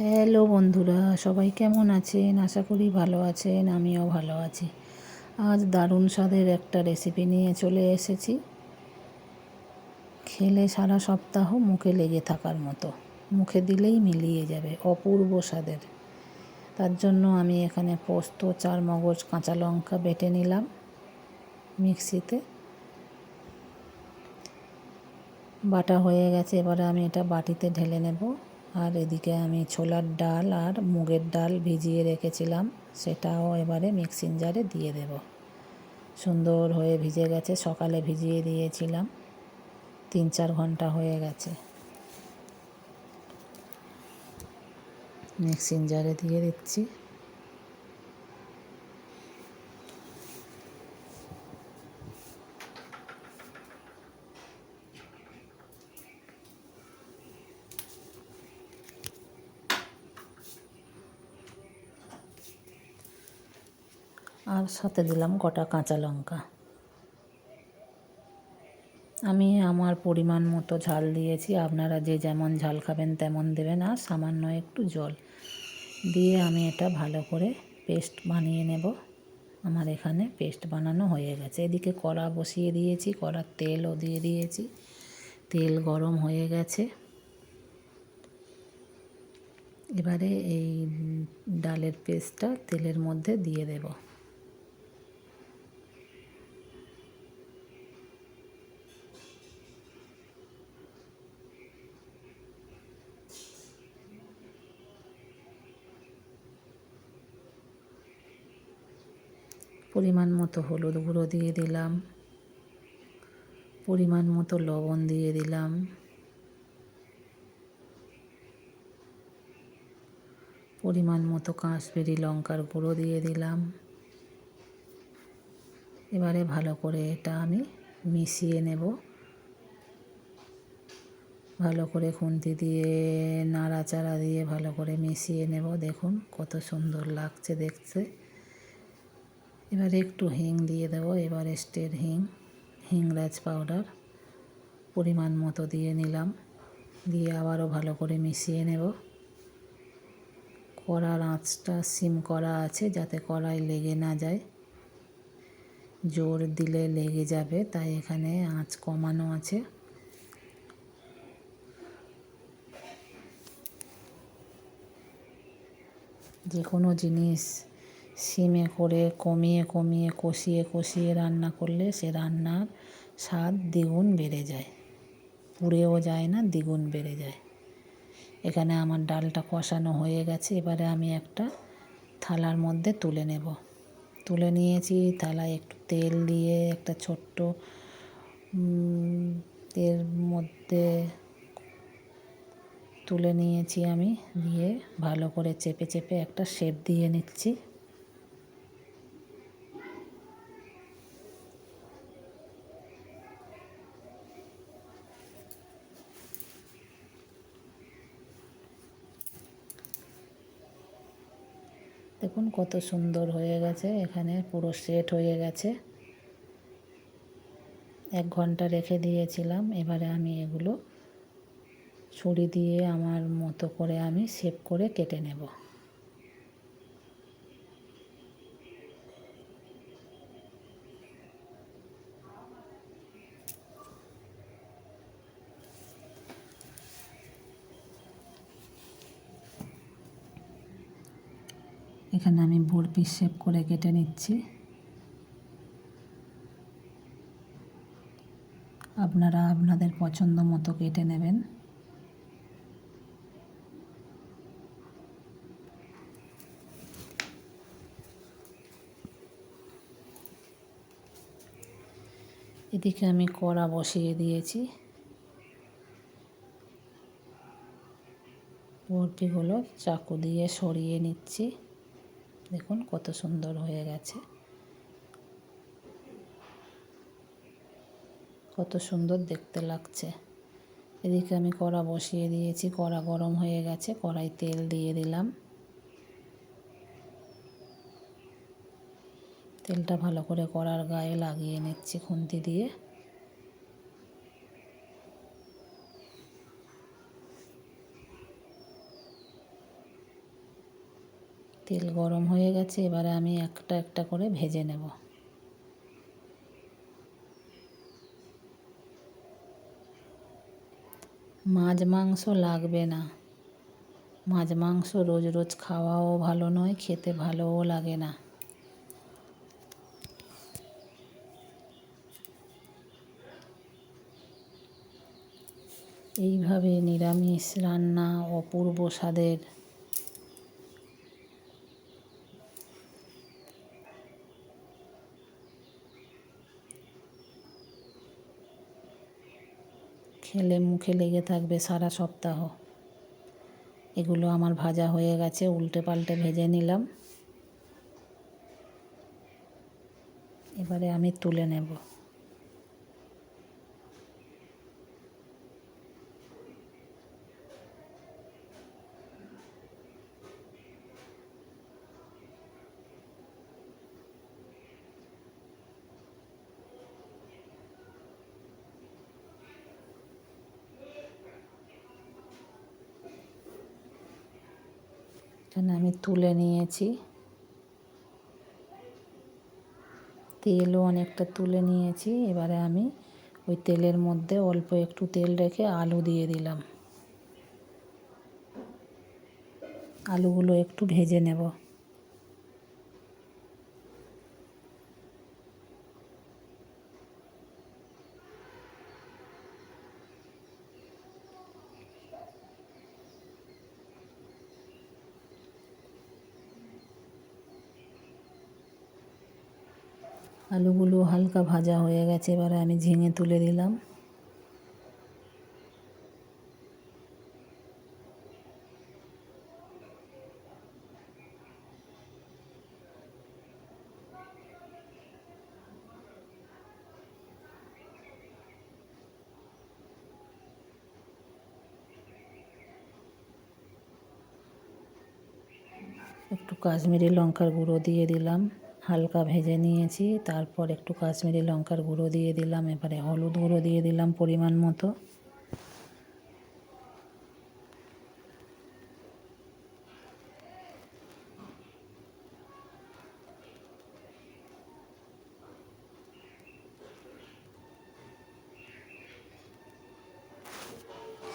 Hello বন্ধুরা, সবাই কেমন আছেন? আশা করি ভালো আছেন, আমিও ভালো আছি। আজ দারুণ স্বাদের একটা রেসিপি নিয়ে চলে এসেছি। খেলে সারা সপ্তাহ মুখে লেগে থাকার মতো। মুখে দিলেই মিলিয়ে যাবে অপূর্ব স্বাদের। তার জন্য আমি এখানে পোস্ত চার মগজ কাঁচা লঙ্কা বেটে নিলাম মিক্সিতে। বাটা হয়ে গেছে, এবারে আমি এটা বাটিতে ঢেলে নেব। আর এদিকে আমি ছোলার ডাল আর মুগের ডাল ভিজিয়ে রেখেছিলাম, সেটাও এবারে মিক্সিং জারে দিয়ে দেব। সুন্দর হয়ে ভিজে গেছে, সকালে ভিজিয়ে দিয়েছিলাম। তিন চার ঘণ্টা হয়ে গেছে। মিক্সিং জারে দিয়ে দিচ্ছি। আর সাথে দিলাম গোটা কাঁচা লঙ্কা। আমি আমার পরিমাণ মতো ঝাল দিয়েছি। আপনারা যে যেমন ঝাল খাবেন তেমন দেবেন আর সামান্য একটু জল। দিয়ে আমি এটা ভালো করে পেস্ট বানিয়ে নেব। আমার এখানে পেস্ট বানানো হয়ে গেছে। এদিকে কড়া বসিয়ে দিয়েছি, কড়ার তেলও দিয়ে দিয়েছি। তেল গরম হয়ে গেছে। এবারে এই ডালের পেস্টটা তেলের মধ্যে দিয়ে দেবো। পরিমাণ মতো হলুদ গুঁড়ো দিয়ে দিলাম। পরিমাণ মতো লবণ দিয়ে দিলাম। পরিমাণ মতো কাঁচবেরি লঙ্কার গুঁড়ো দিয়ে দিলাম। এবারে ভালো করে এটা আমি মিশিয়ে নেব। ভালো করে খুন্তি দিয়ে, নাড়াচাড়া দিয়ে ভালো করে মিশিয়ে নেব। দেখুন কত সুন্দর লাগছে দেখতে। এবার একটু হিং দিয়ে দেবো এবার স্টের হিং, হিংরাজ পাউডার। পরিমাণ মতো দিয়ে নিলাম, দিয়ে আবারও ভালো করে মিশিয়ে নেব। কড়ার আঁচটা সিম করা আছে যাতে কড়াই লেগে না যায়। জোর দিলে লেগে যাবে, তাই এখানে আঁচ কমানো আছে। যে কোনো জিনিস সিমে করে কমিয়ে কমিয়ে, কষিয়ে কষিয়ে রান্না করলে সে রান্নার স্বাদ দ্বিগুণ বেড়ে যায়। পুড়েও যায় না, দ্বিগুণ বেড়ে যায়। এখানে আমার ডালটা কষানো হয়ে গেছে, এবারে আমি একটা থালার মধ্যে তুলে নেব। তুলে নিয়েছি, থালায় একটু তেল দিয়ে একটা ছোট্ট এর মধ্যে তুলে নিয়েছি আমি, দিয়ে ভালো করে চেপে চেপে একটা শেপ দিয়ে নিচ্ছি। দেখুন কত সুন্দর হয়ে গেছে। এখানে পুরো সেট হয়ে গেছে। এক ঘণ্টা রেখে দিয়েছিলাম। এবারে আমি এগুলো ছুরি দিয়ে আমার মতো করে আমি শেপ করে কেটে নেব। এখানে আমি বরফি শেপ করে কেটে নিচ্ছি। আপনারা আপনাদের পছন্দ মতো কেটে নেবেন। এদিকে আমি কড়া বসিয়ে দিয়েছি। বরফিগুলো চাকু দিয়ে সরিয়ে নিচ্ছি। দেখুন কত সুন্দর হয়ে গেছে। কত সুন্দর দেখতে লাগছে। এদিকে আমি কড়া বসিয়ে দিয়েছি, কড়া গরম হয়ে গেছে, কড়াই তেল দিয়ে দিলাম। তেলটা ভালো করে কড়ার গায়ে লাগিয়ে নিচ্ছি খুন্তি দিয়ে। তেল গরম হয়ে গেছে, এবারে আমি একটা একটা করে ভেজে নেব। মাছ মাংস লাগবে না। মাছ মাংস রোজ রোজ খাওয়াও ভালো নয়, খেতে ভালোও লাগে না। এইভাবে নিরামিষ রান্না, অপূর্ব স্বাদের খেলে মুখে লেগে থাকবে সারা সপ্তাহ। এগুলো আমার ভাজা হয়ে গেছে উল্টে পাল্টে ভেজে নিলাম। এবারে আমি তুলে নেব। এখানে আমি তুলে নিয়েছি। তেলও অনেকটা তুলে নিয়েছি। এবারে আমি ওই তেলের মধ্যে অল্প একটু তেল রেখে আলু দিয়ে দিলাম। আলুগুলো একটু ভেজে নেব। আলুগুলো হালকা ভাজা হয়ে গেছে, এবারে আমি ঝিঙে তুলে দিলাম। একটু কাশ্মীরি লঙ্কার গুঁড়ো দিয়ে দিলাম। হালকা ভেজে নিয়েছি, তারপর একটু কাশ্মীরি লঙ্কার গুঁড়ো দিয়ে দিলাম, এবারে হলুদ গুঁড়ো দিয়ে দিলাম পরিমাণ মতো।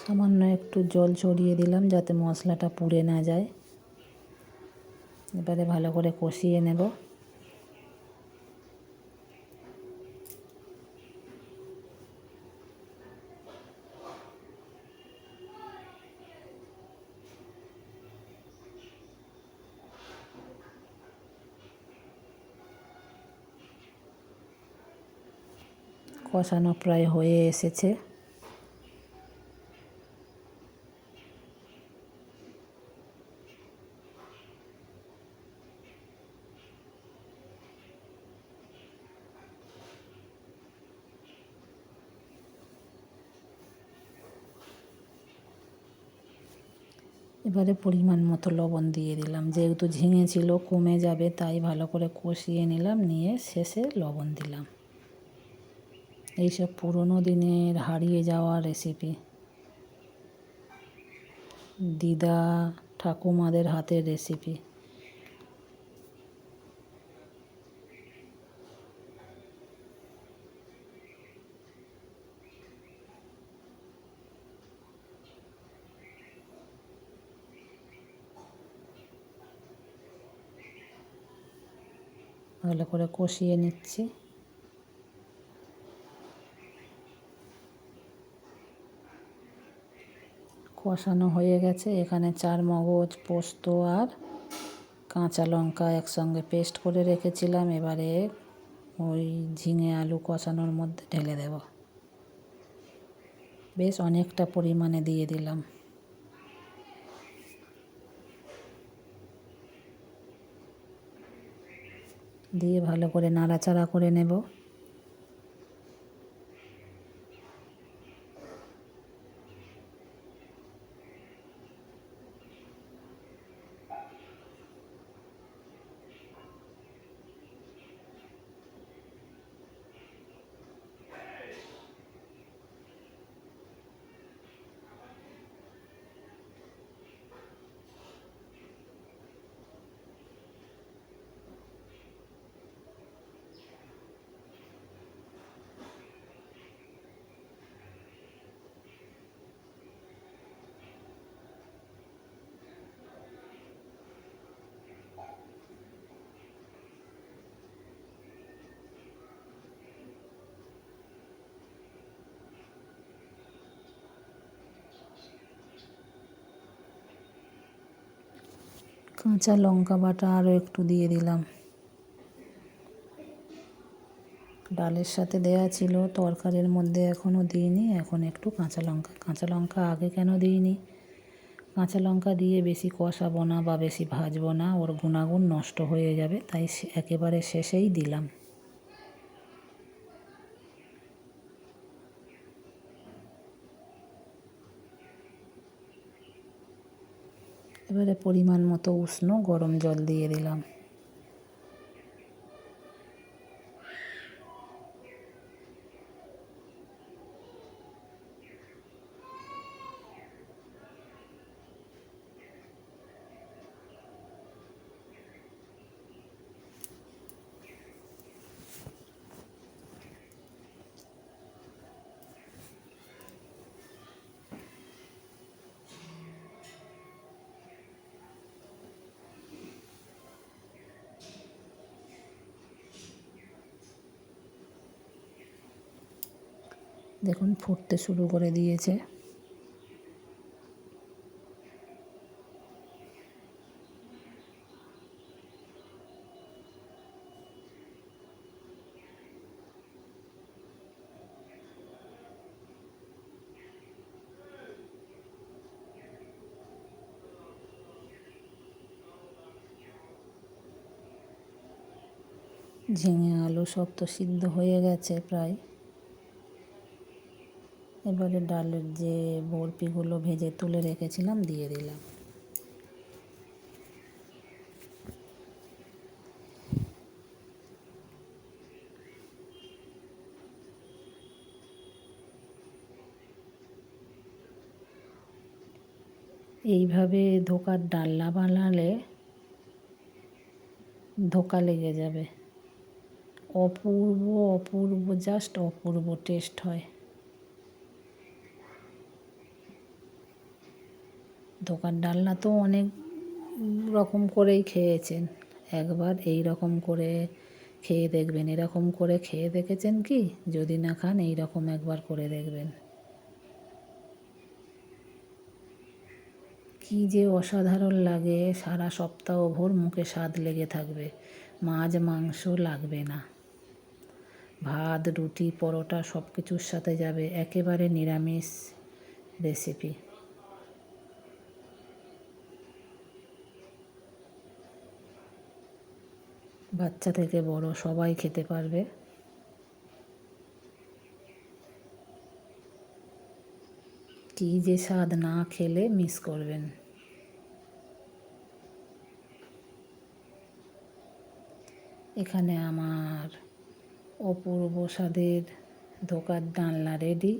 সামান্য একটু জল ছড়িয়ে দিলাম যাতে মশলাটা পুড়ে না যায়। এবারে ভালো করে কষিয়ে নেব। কষানো প্রায় হয়ে এসেছে। এবারে পরিমাণ মতো লবণ দিয়ে দিলাম। যেহেতু ঝিঙে ছিল, কমে যাবে, তাই ভালো করে কষিয়ে নিলাম, নিয়ে শেষে লবণ দিলাম। এইসব পুরনো দিনের হারিয়ে যাওয়া রেসিপি দিদা ঠাকুমাদের হাতের রেসিপি ভালো করে কষিয়ে নিচ্ছি। কষানো হয়ে গেছে। এখানে চার মগজ, পোস্ত আর কাঁচা লঙ্কা একসঙ্গে পেস্ট করে রেখেছিলাম। এবারে ওই ঝিঙে আলু কষানোর মধ্যে ঢেলে দেব। বেশ অনেকটা পরিমাণে দিয়ে দিলাম। দিয়ে ভালো করে নাড়াচাড়া করে নেব। কাঁচা লঙ্কা বাটা আরও একটু দিয়ে দিলাম। ডালের সাথে দেয়া ছিল, তরকারির মধ্যে এখনও দিইনি, এখন একটু কাঁচা লঙ্কা। কাঁচা লঙ্কা আগে কেন দিইনি? কাঁচা লঙ্কা দিয়ে বেশি কষাবো না বা বেশি ভাজবো না, ওর গুণাগুণ নষ্ট হয়ে যাবে, তাই একেবারে শেষেই দিলাম। এবারে পরিমাণ মতো উষ্ণ গরম জল দিয়ে দিলাম। দেখুন ফুটতে শুরু করে দিয়েছে। ঝিঙে আলু সব তো সিদ্ধ হয়ে গেছে প্রায়। এবারে ডালের যে বরফিগুলো ভেজে তুলে রেখেছিলাম, দিয়ে দিলাম। এইভাবে ধোকার ডাল্লা বানালে ধোকা লেগে যাবে। অপূর্ব অপূর্ব জাস্ট অপূর্ব টেস্ট হয়। দোকান ডালনা তো অনেক রকম করেই খেয়েছেন। একবার এই রকম করে খেয়ে দেখবেন, এরকম করে খেয়ে দেখেছেন কি? যদি না খান, এই রকম একবার করে দেখবেন। কি যে অসাধারণ লাগে, সারা সপ্তাহ ভোর মুখে স্বাদ লেগে থাকবে, মাছ, মাংস লাগবে না। ভাত, রুটি, পরোটা সব কিছুর সাথে যাবে, একেবারে নিরামিষ রেসিপি বাচ্চা থেকে বড় সবাই খেতে পারবে। কী যে স্বাদ না খেলে মিস করবেন। এখানে আমার অপূর্ব স্বাদের ধোকার ডালনা রেডি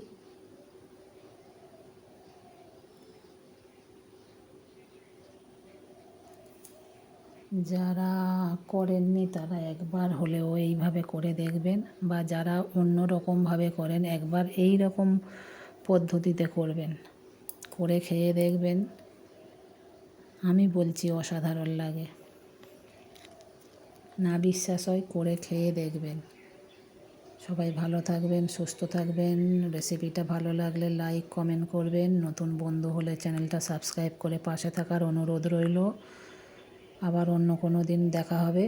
যারা করেননি তারা একবার হলেও এইভাবে করে দেখবেন বা যারা অন্য রকমভাবে করেন একবার এই রকম পদ্ধতিতে করবেন। করে খেয়ে দেখবেন। আমি বলছি অসাধারণ লাগে। না বিশ্বাস হয় করে খেয়ে দেখবেন। সবাই ভালো থাকবেন, সুস্থ থাকবেন। রেসিপিটা ভালো লাগলে লাইক, কমেন্ট করবেন। নতুন বন্ধু হলে চ্যানেলটা সাবস্ক্রাইব করে পাশে থাকার অনুরোধ রইল। আবার অন্য কোনো দিন দেখা হবে।